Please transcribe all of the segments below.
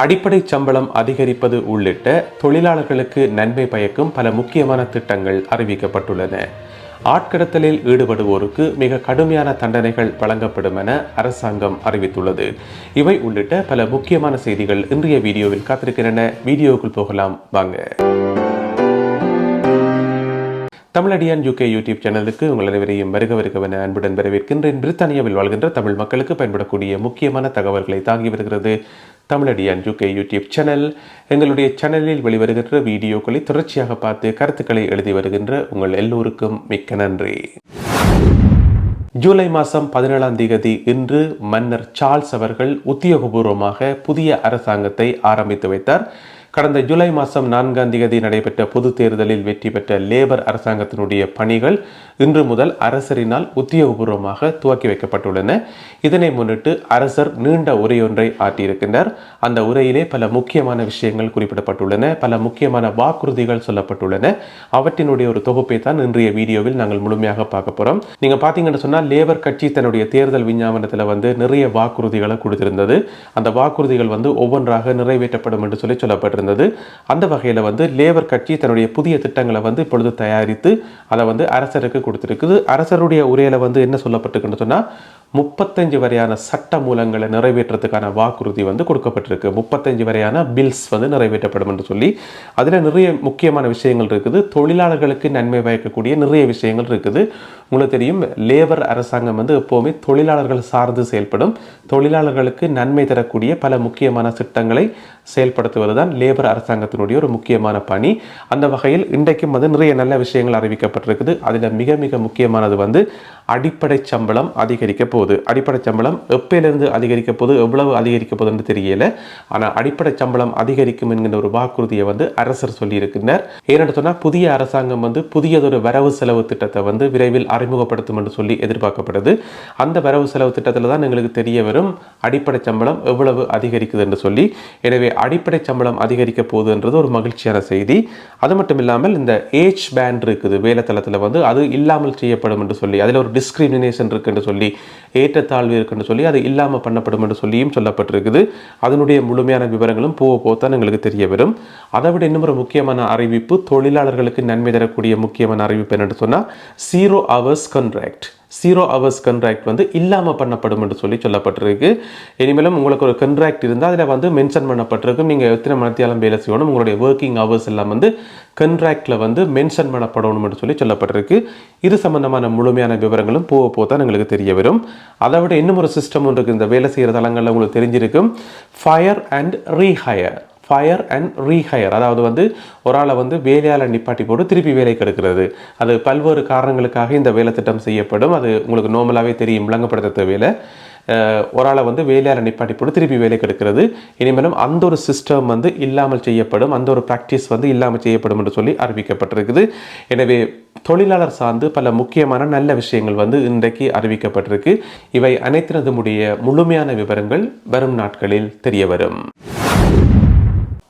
அடிப்படை சம்பளம் அதிகரிப்பது உள்ளிட்ட தொழிலாளர்களுக்கு நன்மை பயக்கும் பல முக்கியமான திட்டங்கள் அறிவிக்கப்பட்டுள்ளன. ஆட்கடத்தலில் ஈடுபடுவோருக்கு மிக கடுமையான தண்டனைகள் வழங்கப்படும் என அரசாங்கம் அறிவித்துள்ளது. இவை உள்ளிட்ட பல முக்கியமான செய்திகள் இன்றைய வீடியோவில் காத்திருக்கின்றன. வீடியோவுக்குள் போகலாம். வாங்க. தமிழடியான் யூகே யூடியூப் சேனலுக்கு உங்கள் அனைவரையும் வருக வருகவென அன்புடன் வரவேற்கின்றேன். பிரித்தானியாவில் வாழ்கின்ற தமிழ் மக்களுக்கு பயன்படக்கூடிய முக்கியமான தகவல்களை தாங்கி வருகிறது. தமிழடி அஞ்சு கே யூடியூப் சேனல். எங்களுடைய சேனலில் வெளிவருகின்ற வீடியோக்களை தொடர்ச்சியாக பார்த்து கருத்துக்களை எழுதி வருகின்ற உங்கள் எல்லோருக்கும் மிக்க நன்றி. ஜூலை மாதம் பதினேழாம் தேதி இன்று மன்னர் சார்ல்ஸ் அவர்கள் உத்தியோகபூர்வமாக புதிய அரசாங்கத்தை ஆரம்பித்து வைத்தார். கடந்த ஜூலை மாதம் நான்காம் தேதி நடைபெற்ற பொது தேர்தலில் வெற்றி பெற்ற லேபர் அரசாங்கத்தினுடைய பணிகள் இன்று முதல் அரசரினால் உத்தியோகபூர்வமாக துவக்கி வைக்கப்பட்டுள்ளன. இதனை முன்னிட்டு அரசர் நீண்ட உரையொன்றை ஆற்றியிருக்கின்றார். அந்த உரையிலே பல முக்கியமான விஷயங்கள் குறிப்பிடப்பட்டுள்ளன. பல முக்கியமான வாக்குறுதிகள் சொல்லப்பட்டுள்ளன. அவற்றினுடைய ஒரு தொகுப்பை தான் இன்றைய வீடியோவில் நாங்கள் முழுமையாக பார்க்க போகிறோம் நீங்கள் பார்த்தீங்கன்னு சொன்னால் லேபர் கட்சி தன்னுடைய தேர்தல் விஞ்ஞாபனத்தில் வந்து நிறைய வாக்குறுதிகளை கொடுத்திருந்தது. அந்த வாக்குறுதிகள் வந்து ஒவ்வொன்றாக நிறைவேற்றப்படும் என்று சொல்லி சொல்லப்பட்டிருந்தது அந்த வகையில் வந்து லேபர் கட்சி தன்னுடைய புதிய திட்டங்களை வந்து இப்பொழுது தயாரித்து அதை வந்து அரசருக்கு கொடுத்துருக்குது. அரசருடைய உரையில வந்து என்ன சொல்லப்பட்டிருக்குன்னு சொன்னால் முப்பத்தஞ்சு வரையான சட்ட மூலங்களை நிறைவேற்றத்துக்கான வாக்குறுதி வந்து கொடுக்கப்பட்டிருக்கு. முப்பத்தஞ்சு வரையான பில்ஸ் வந்து நிறைவேற்றப்படும் என்று சொல்லி அதில் நிறைய முக்கியமான விஷயங்கள் இருக்குது. தொழிலாளர்களுக்கு நன்மை பயக்கக்கூடிய நிறைய விஷயங்கள் இருக்குது. உங்களுக்கு தெரியும் லேபர் அரசாங்கம் வந்து எப்போவுமே தொழிலாளர்கள் சார்ந்து செயல்படும். தொழிலாளர்களுக்கு நன்மை தரக்கூடிய பல முக்கியமான திட்டங்களை செயல்படுத்துவது தான் லேபர் அரசாங்கத்தினுடைய ஒரு முக்கியமான பணி. அந்த வகையில் இன்றைக்கும் வந்து நிறைய நல்ல விஷயங்கள் அறிவிக்கப்பட்டிருக்குது. அதில் மிக மிக முக்கியமானது வந்து அடிப்படை சம்பளம் அதிகரிக்க போகுது. அடிப்படை சம்பளம் எப்பயிலிருந்து அதிகரிக்க போகுது? எவ்வளவு அதிகரிக்க போகுதுன்னு தெரியல. ஆனால் அடிப்படை சம்பளம் அதிகரிக்கும் என்கிற ஒரு வாக்குறுதியை வந்து அரசர் சொல்லியிருக்கின்றார். ஏன்னு சொன்னால் புதிய அரசாங்கம் வந்து புதியதொரு வரவு செலவு திட்டத்தை வந்து விரைவில் அறிமுகப்படுத்தும் என்று சொல்லி எதிர்பார்க்கப்படுது. அந்த வரவு செலவு திட்டத்தில் தான் எங்களுக்கு தெரிய வரும் அடிப்படை சம்பளம் எவ்வளவு அதிகரிக்குது என்று சொல்லி. எனவே அடிப்படை சம்பளம் அதிகரிக்க போகுதுன்றது ஒரு மகிழ்ச்சியான செய்தி. அது மட்டும் இல்லாமல் இந்த ஏஜ் பேண்ட் இருக்குது வேலைத்தளத்தில் வந்து அது இல்லாமல் செய்யப்படும் என்று சொல்லி அதில் ஒரு டிஸ்கிரிமினேஷன் இருக்குன்னு சொல்லி ஏற்றத்தாழ்வு இருக்குன்னு சொல்லி அது இல்லாமல் பண்ணப்படும் என்று சொல்லியும் சொல்லப்பட்டிருக்குது. அதனுடைய முழுமையான விவரங்களும் போக போத்தான் எங்களுக்கு தெரிய வரும். அதை விட இன்னும் ஒரு முக்கியமான அறிவிப்பு தொழிலாளர்களுக்கு நன்மை தரக்கூடிய முக்கியமான அறிவிப்பு என்னென்னு சொன்னால் zero hours contract zero hours contract வந்து இல்லாமல் பண்ணப்படும் என்று சொல்லி சொல்லப்பட்டிருக்கு. இனிமேலும் உங்களுக்கு ஒரு கண்ட்ராக்ட் இருந்தால் அதில் வந்து மென்ஷன் பண்ணப்பட்டிருக்கும். நீங்கள் எத்தனை மணித்தியாலம் வேலை செய்யணும் உங்களுடைய ஒர்க்கிங் ஹவர்ஸ் எல்லாம் வந்து கண்ட்ராக்டில் வந்து மென்ஷன் பண்ணப்படணும் என்று சொல்லி சொல்லப்பட்டிருக்கு. இது சம்பந்தமான முழுமையான விவரங்களும் போக போக தான் எங்களுக்கு தெரிய வரும். அதை விட இன்னும் ஒரு சிஸ்டம் ஒன்று இருக்குது. இந்த வேலை செய்கிற தளங்களில் உங்களுக்கு தெரிஞ்சிருக்கும். Fire and rehire fire and rehire அதாவது வந்து ஒரு ஆளை வந்து வேலையால் நிப்பாட்டி போட்டு திருப்பி வேலைக்கு எடுக்கிறது. அது பல்வேறு காரணங்களுக்காக இந்த வேலை திட்டம் செய்யப்படும். அது உங்களுக்கு நார்மலாகவே தெரியும் விளங்கப்படுத்த தேவையில்லை. ஒரு ஆளை வந்து வேலையால் நிப்பாட்டி போட்டு திருப்பி வேலைக்கு எடுக்கிறது. இனிமேலும் அந்த ஒரு சிஸ்டம் வந்து இல்லாமல் செய்யப்படும். அந்த ஒரு ப்ராக்டிஸ் வந்து இல்லாமல் செய்யப்படும் என்று சொல்லி அறிவிக்கப்பட்டிருக்குது. எனவே தொழிலாளர் சார்ந்து பல முக்கியமான நல்ல விஷயங்கள் வந்து இன்றைக்கு அறிவிக்கப்பட்டிருக்கு. இவை அனைத்தினதுமுடைய முழுமையான விவரங்கள் வரும் நாட்களில் தெரிய வரும்.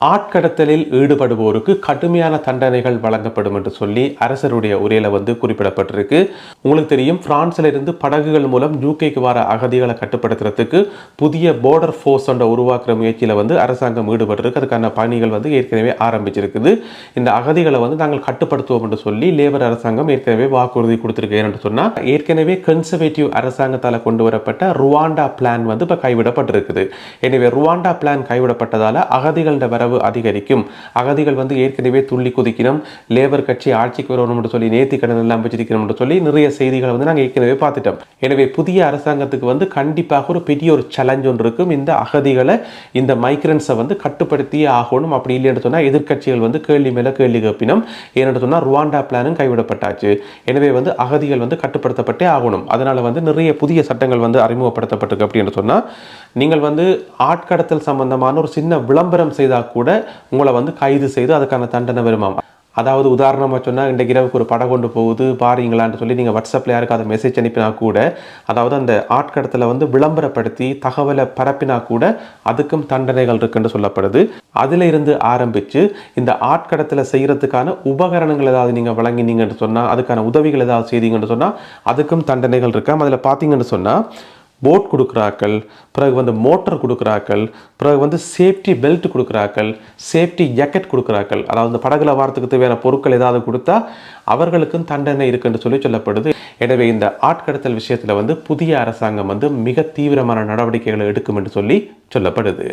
ஆட்கடத்தலில் ஈடுபடுவோருக்கு கடுமையான தண்டனைகள் வழங்கப்படும் என்று சொல்லி அரசருடைய உரையில வந்து குறிப்பிடப்பட்டிருக்கு. உங்களுக்கு தெரியும் பிரான்ஸில் இருந்து படகுகள் மூலம் யூகேக்கு வர அகதிகளை கட்டுப்படுத்துறதுக்கு புதிய போர்டர் ஃபோர்ஸ் ஒன்றை உருவாக்குற முயற்சியில் வந்து அரசாங்கம் ஈடுபட்டிருக்கு. அதுக்கான பணிகள் வந்து ஏற்கனவே ஆரம்பிச்சிருக்குது. இந்த அகதிகளை வந்து நாங்கள் கட்டுப்படுத்துவோம் என்று சொல்லி லேபர் அரசாங்கம் ஏற்கனவே வாக்குறுதி கொடுத்துருக்கு என்று சொன்னால் ஏற்கனவே கன்சர்வேட்டிவ் அரசாங்கத்தால் கொண்டு வரப்பட்ட ருவாண்டா பிளான் வந்து இப்போ கைவிடப்பட்டிருக்குது. எனவே ருவாண்டா பிளான் கைவிடப்பட்டதால் அகதிகளோட வரவு செலவு அதிகரிக்கும். அகதிகள் வந்து ஏற்கனவே துள்ளி குதிக்கணும். லேபர் கட்சி ஆட்சிக்கு வரணும் என்று சொல்லி நேர்த்தி கடன் எல்லாம் வச்சிருக்கணும் என்று சொல்லி நிறைய செய்திகளை வந்து நாங்கள் ஏற்கனவே பார்த்துட்டோம். எனவே புதிய அரசாங்கத்துக்கு வந்து கண்டிப்பாக ஒரு பெரிய ஒரு சேலஞ்ச் ஒன்று இருக்கும். இந்த அகதிகளை இந்த மைக்ரன்ஸை வந்து கட்டுப்படுத்தியே ஆகணும். அப்படி இல்லைன்னு சொன்னால் எதிர்கட்சிகள் வந்து கேள்வி மேலே கேள்வி கேப்பினோம். ஏன்னு சொன்னால் ருவாண்டா பிளானும் கைவிடப்பட்டாச்சு. எனவே வந்து அகதிகள் வந்து கட்டுப்படுத்தப்பட்டே ஆகணும். அதனால வந்து நிறைய புதிய சட்டங்கள் வந்து அறிமுகப்படுத்தப்பட்டிருக்கு. அப்படின்னு சொன்னால் நீங்கள் வந்து ஆட்கடத்தல் சம்பந்தமான ஒரு சின்ன விளம்பரம் செய்தால் கூட கூட உங்களை வந்து கைது செய்து அதுக்கான தண்டனை வருமாம் அதாவது உதாரணமாக சொன்னால் இன்றைக்கு இரவுக்கு ஒரு படம் கொண்டு போகுது பாருங்களான்னு சொல்லி நீங்கள் வாட்ஸ்அப்பில் யாருக்காவது மெசேஜ் அனுப்பினா கூட அதாவது அந்த ஆட்கடத்தில் வந்து விளம்பரப்படுத்தி தகவலை பரப்பினா கூட அதுக்கும் தண்டனைகள் இருக்குன்னு சொல்லப்படுது. அதில் இருந்து ஆரம்பித்து இந்த ஆட்கடத்தில் செய்கிறதுக்கான உபகரணங்கள் ஏதாவது நீங்கள் வழங்கினீங்கன்னு சொன்னால் அதுக்கான உதவிகள் ஏதாவது செய்தீங்கன்னு சொன்னால் அதுக்கும் தண்டனைகள் இருக்காம் அதில் பார்த்தீங்கன்னு சொன்னால் போட் கொடுக்குறாக்கள் பிறகு வந்து மோட்டர் கொடுக்குறாக்கள் பிறகு வந்து சேஃப்டி பெல்ட் கொடுக்குறாக்கள் சேஃப்டி ஜாக்கெட் கொடுக்குறாக்கள். அதாவது இந்த படகுல வாரத்துக்கு தேவையான பொருட்கள் ஏதாவது கொடுத்தா அவர்களுக்கும் தண்டனை இருக்குன்னு சொல்லி சொல்லப்படுது. எனவே இந்த ஆட்கடத்தல் விஷயத்தில் வந்து புதிய அரசாங்கம் வந்து மிக தீவிரமான நடவடிக்கைகளை எடுக்கும் என்று சொல்லி சொல்லப்படுது.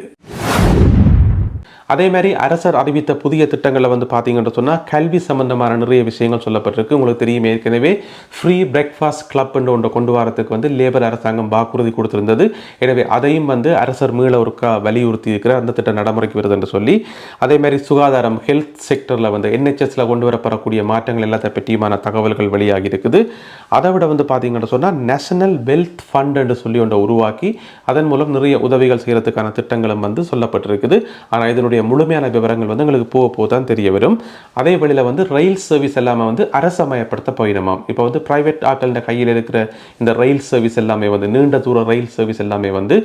அதே மாதிரி அரசர் அறிவித்த புதிய திட்டங்களை வந்து பார்த்தீங்கன்னு சொன்னால் கல்வி சம்பந்தமான நிறைய விஷயங்கள் சொல்லப்பட்டிருக்கு. உங்களுக்கு தெரியும் ஏற்கனவே ஃப்ரீ பிரேக்ஃபாஸ்ட் என்று ஒன்று கொண்டு வரத்துக்கு வந்து லேபர் அரசாங்கம் வாக்குறுதி கொடுத்திருந்தது. எனவே அதையும் வந்து அரசர் மீள ஒரு வலியுறுத்தி இருக்கிற அந்த திட்டம் நடைமுறைக்கு வருது என்று சொல்லி அதே மாதிரி சுகாதாரம் ஹெல்த் செக்டரில் வந்து என்ஹெச்எஸ்ல கொண்டு வரப்படக்கூடிய மாற்றங்கள் எல்லாத்தை பற்றியுமான தகவல்கள் வெளியாகி இருக்குது. அதை விட வந்து பார்த்தீங்கன்னு சொன்னால் நேஷனல் வெல்த் ஃபண்ட் என்று சொல்லி ஒன்றை உருவாக்கி அதன் மூலம் நிறைய உதவிகள் செய்கிறதுக்கான திட்டங்களும் வந்து சொல்லப்பட்டிருக்குது. ஆனால் இதனுடைய முழுமையான விவரங்கள் வந்து எங்களுக்கு போக போக தான் தெரிய வரும். அதே வழியில் வந்து ரயில் சர்வீஸ் எல்லாமே வந்து அரசமயப்படுத்த போயிடுமாம். இப்போ வந்து பிரைவேட் ஆட்களின் கையில் இருக்கிற இந்த ரயில் சர்வீஸ் எல்லாமே வந்து நீண்ட தூர ரயில் சர்வீஸ் எல்லாமே வந்து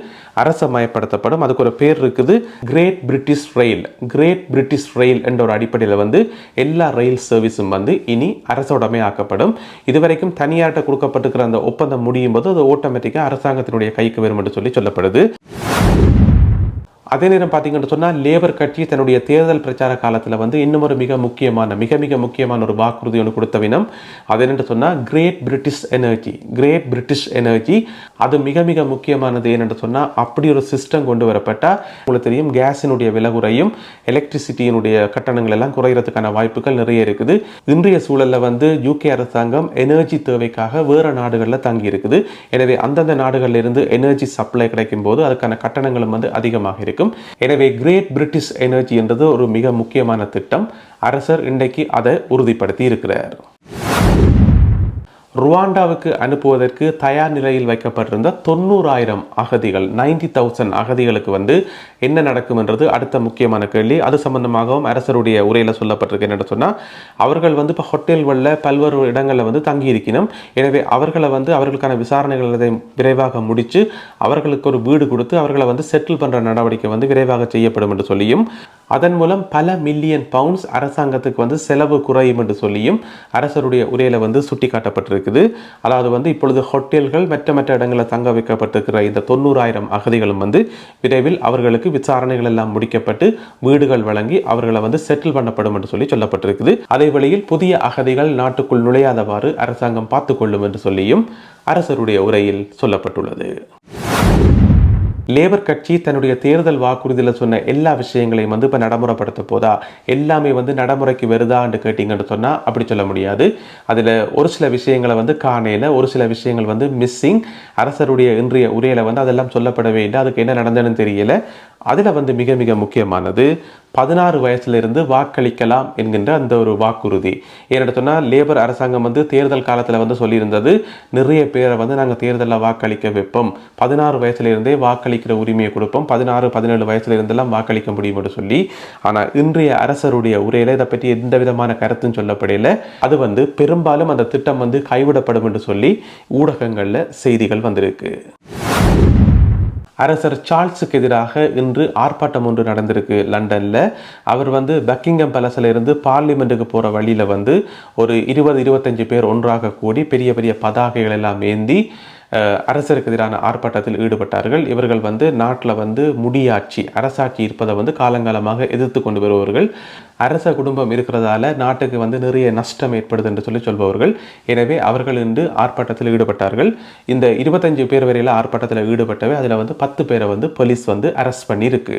அரசமயப்படுத்தப்படும் அதுக்கு ஒரு பேர் இருக்குது Great British Rail Great British Rail என்ற ஒரு அடிப்படையில் வந்து எல்லா ரயில் சர்வீஸும் வந்து இனி அரசோடமே ஆக்கப்படும். இதுவரைக்கும் தனியார்கிட்ட கொடுக்கப்பட்டிருக்கிற அந்த ஒப்பந்தம் முடியும் போது அது ஆட்டோமேட்டிக்காக அரசாங்கத்தினுடைய கைக்கு வரும் என்று சொல்லி சொல்லப்படுது. அதே நேரம் பார்த்தீங்கன்னு சொன்னால் லேபர் கட்சி தன்னுடைய தேர்தல் பிரச்சார காலத்தில் வந்து இன்னும் ஒரு மிக முக்கியமான மிக மிக முக்கியமான ஒரு வாக்குறுதி ஒன்று கொடுத்த வினம் அது என்னென்று சொன்னால் Great British Energy Great British Energy அது மிக மிக முக்கியமானது என்னென்று சொன்னால் அப்படி ஒரு சிஸ்டம் கொண்டு வரப்பட்டால் உங்களுக்கு தெரியும் கேஸினுடைய விலை குறையும் எலக்ட்ரிசிட்டியினுடைய கட்டணங்கள் எல்லாம் குறைகிறதுக்கான வாய்ப்புகள் நிறைய இருக்குது. இன்றைய சூழலில் வந்து யூகே அரசாங்கம் எனர்ஜி தேவைக்காக வேறு நாடுகளில் தங்கி இருக்குது. எனவே அந்தந்த நாடுகளிலிருந்து எனர்ஜி சப்ளை கிடைக்கும் போது அதுக்கான கட்டணங்களும் வந்து அதிகமாக இருக்கும் இருக்கும். எனவே கிரேட் பிரிட்டிஷ் எனர்ஜி என்றது ஒரு மிக முக்கியமான திட்டம். அரசர் இன்றைக்கு அதை உறுதிப்படுத்தி இருக்கிறார். ருவாண்டாவுக்கு அனுப்புவதற்கு தயார் நிலையில் வைக்கப்பட்டிருந்த தொண்ணூறாயிரம் அகதிகள் நைன்டி தௌசண்ட் அகதிகளுக்கு வந்து என்ன நடக்கும் என்றது அடுத்த முக்கியமான கேள்வி. அது சம்பந்தமாகவும் அரசருடைய உரையில் சொல்லப்பட்டிருக்கு என்னென்னு சொன்னால் அவர்கள் வந்து இப்போ ஹோட்டல்களில் பல்வேறு இடங்களில் வந்து தங்கி இருக்கணும் எனவே அவர்களை வந்து அவர்களுக்கான விசாரணைகளை விரைவாக முடித்து அவர்களுக்கு ஒரு வீடு கொடுத்து அவர்களை வந்து செட்டில் பண்ணுற நடவடிக்கை வந்து விரைவாக செய்யப்படும் என்று சொல்லியும் அதன் மூலம் பல மில்லியன் பவுண்ட்ஸ் அரசாங்கத்துக்கு வந்து செலவு குறையும் என்று சொல்லியும் அரசருடைய உரையில் வந்து சுட்டிக்காட்டப்பட்டிருக்கு. இருக்குது. அதாவது வந்து இப்பொழுது ஹோட்டல்கள் மற்ற மற்ற இடங்களில் தங்க வைக்கப்பட்டிருக்கிற இந்த தொண்ணூறாயிரம் அகதிகளும் வந்து விரைவில் அவர்களுக்கு விசாரணைகள் எல்லாம் முடிக்கப்பட்டு வீடுகள் வழங்கி அவர்களை வந்து செட்டில் பண்ணப்படும் என்று சொல்லி சொல்லப்பட்டிருக்குது. அதே வழியில் புதிய அகதிகள் நாட்டுக்குள் நுழையாதவாறு அரசாங்கம் பார்த்துக்கொள்ளும் என்று சொல்லியும் அரசருடைய உரையில் சொல்லப்பட்டுள்ளது. லேபர் கட்சி தன்னுடைய தேர்தல் வாக்குறுதியில் சொன்ன எல்லா விஷயங்களையும் வந்து இப்போ நடைமுறைப்படுத்த போதா? எல்லாமே வந்து நடைமுறைக்கு வருதான்னு கேட்டிங்கன்னு சொன்னால் அப்படி சொல்ல முடியாது. அதில் ஒரு சில விஷயங்களை வந்து காணையில் ஒரு சில விஷயங்கள் வந்து மிஸ்ஸிங் அரசருடைய இன்றைய உரையில் வந்து அதெல்லாம் சொல்லப்படவே இல்லை. அதுக்கு என்ன நடந்ததுன்னு தெரியல. அதில் வந்து மிக மிக முக்கியமானது பதினாறு வயசுலேருந்து வாக்களிக்கலாம் என்கின்ற அந்த ஒரு வாக்குறுதி. ஏன்னு சொன்னால் லேபர் அரசாங்கம் வந்து தேர்தல் காலத்தில் வந்து சொல்லியிருந்தது நிறைய பேரை வந்து நாங்கள் தேர்தலில் வாக்களிக்க வைப்போம். பதினாறு வயசுலேருந்தே வாக்களிக்கிற உரிமையை கொடுப்போம். பதினாறு பதினேழு வயசுலேருந்தெல்லாம் வாக்களிக்க முடியும் என்று சொல்லி ஆனால் இன்றைய அரசருடைய உரையில் இதை பற்றி எந்த விதமான கருத்தும் சொல்லப்படையில் அது வந்து பெரும்பாலும் அந்த திட்டம் வந்து கைவிடப்படும் என்று சொல்லி ஊடகங்களில் செய்திகள் வந்திருக்கு. அரசர் சார்ல்ஸுக்கு எதிராக இன்று ஆர்ப்பாட்டம் ஒன்று நடந்திருக்கு லண்டனில். அவர் வந்து பக்கிங்கம் பேலஸில் இருந்து பார்லிமெண்ட்டுக்கு போகிற வழியில் வந்து ஒரு இருபது இருபத்தஞ்சு பேர் ஒன்றாக கூடி பெரிய பெரிய பதாகைகள் எல்லாம் ஏந்தி அரசருக்கு எதிரான ஆர்ப்பாட்டத்தில் ஈடுபட்டார்கள். இவர்கள் வந்து நாட்டில் வந்து முடியாட்சி அரசாட்சி இருப்பதை வந்து காலங்காலமாக எதிர்த்து கொண்டு வருபவர்கள். அரச குடும்பம் இருக்கிறதால நாட்டுக்கு வந்து நிறைய நஷ்டம் ஏற்படுது என்று சொல்லி சொல்பவர்கள். எனவே அவர்கள் இன்று ஆர்ப்பாட்டத்தில் ஈடுபட்டார்கள். இந்த இருபத்தஞ்சு பேர் வரையில் ஆர்ப்பாட்டத்தில் ஈடுபட்டவை. அதில் வந்து பத்து பேரை வந்து போலீஸ் வந்து அரெஸ்ட் பண்ணியிருக்கு.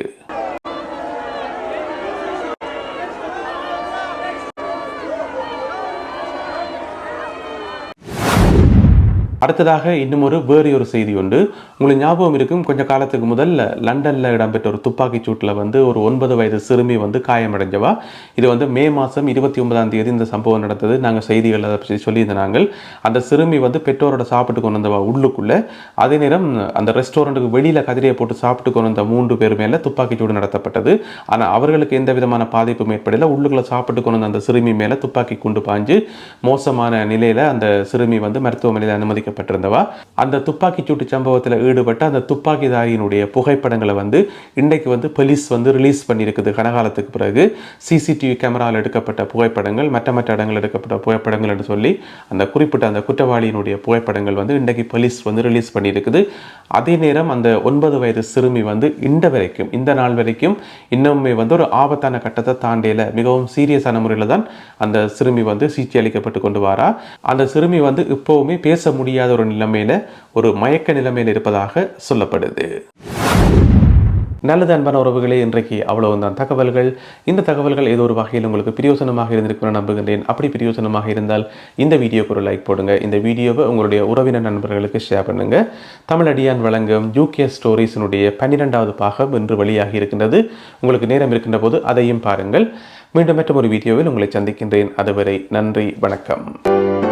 அடுத்ததாக இன்னும் ஒரு வேறு ஒரு செய்தி உண்டு. உங்களுக்கு ஞாபகம் இருக்கும் கொஞ்ச காலத்துக்கு முதல்ல லண்டனில் இடம்பெற்ற ஒரு துப்பாக்கிச்சூட்டில் வந்து ஒரு ஒன்பது வயது சிறுமி வந்து காயமடைஞ்சவா? இது வந்து மே மாதம் இருபத்தி ஒன்பதாம் தேதி இந்த சம்பவம் நடந்தது. நாங்கள் செய்திகள் அதை பற்றி சொல்லியிருந்த நாங்கள். அந்த சிறுமி வந்து பெற்றோரோட சாப்பிட்டு கொண்டு வந்தவா உள்ளுக்குள்ளே. அதே நேரம் அந்த ரெஸ்டாரண்ட்டுக்கு வெளியில் கதிரியை போட்டு சாப்பிட்டு கொண்டு வந்த மூன்று பேர் மேலே துப்பாக்கி சூடு நடத்தப்பட்டது. ஆனால் அவர்களுக்கு எந்த விதமான பாதிப்பும் ஏற்படல. உள்ளுக்குள்ளே சாப்பிட்டு கொண்டு வந்த அந்த சிறுமி மேலே துப்பாக்கி குண்டு பாஞ்சு மோசமான நிலையில் அந்த சிறுமி வந்து மருத்துவமனையில் அனுமதிக்க வைக்கப்பட்டிருந்தவா அந்த துப்பாக்கி சூட்டு சம்பவத்தில் ஈடுபட்ட அந்த துப்பாக்கிதாரியினுடைய புகைப்படங்களை வந்து இன்றைக்கு வந்து போலீஸ் வந்து ரிலீஸ் பண்ணியிருக்குது. கனகாலத்துக்கு பிறகு சிசிடிவி கேமராவில் எடுக்கப்பட்ட புகைப்படங்கள் மற்ற மற்ற இடங்கள் எடுக்கப்பட்ட புகைப்படங்கள் என்று சொல்லி அந்த குறிப்பிட்ட அந்த குற்றவாளியினுடைய புகைப்படங்கள் வந்து இன்றைக்கு போலீஸ் வந்து ரிலீஸ் பண்ணியிருக்குது. அதே நேரம் அந்த ஒன்பது வயது சிறுமி வந்து இந்த வரைக்கும் இந்த நாள் வரைக்கும் இன்னுமே வந்து ஒரு ஆபத்தான கட்டத்தை தாண்டையில மிகவும் சீரியஸான முறையில் தான் அந்த சிறுமி வந்து சிகிச்சை அளிக்கப்பட்டு கொண்டு வரா. அந்த சிறுமி வந்து இப்போவுமே பேச முடியாத ஒரு நிலைமையில ஒரு மயக்க நிலைமையில் இருப்பதாக சொல்லப்படுது. நல்லது அன்பான உறவுகளே இன்றைக்கு அவ்வளவுதான். தகவல்கள் இந்த தகவல்கள் ஏதோ ஒரு வகையில் உங்களுக்கு பிரயோசனமாக இருந்திருக்கும் நம்புகின்றேன். அப்படி பிரயோசனமாக இருந்தால் இந்த வீடியோக்கு ஒரு லைக் போடுங்க. இந்த வீடியோவை உங்களுடைய உறவினர் நண்பர்களுக்கு ஷேர் பண்ணுங்க. தமிழடியான் வழங்கும் யூகே ஸ்டோரிஸினுடைய பன்னிரெண்டாவது பாகம் இன்று வெளியாகி இருக்கின்றது. உங்களுக்கு நேரம் இருக்கின்ற போது அதையும் பாருங்கள். மீண்டும் மற்றும் ஒரு வீடியோவில் உங்களை சந்திக்கின்றேன். அதுவரை நன்றி வணக்கம்.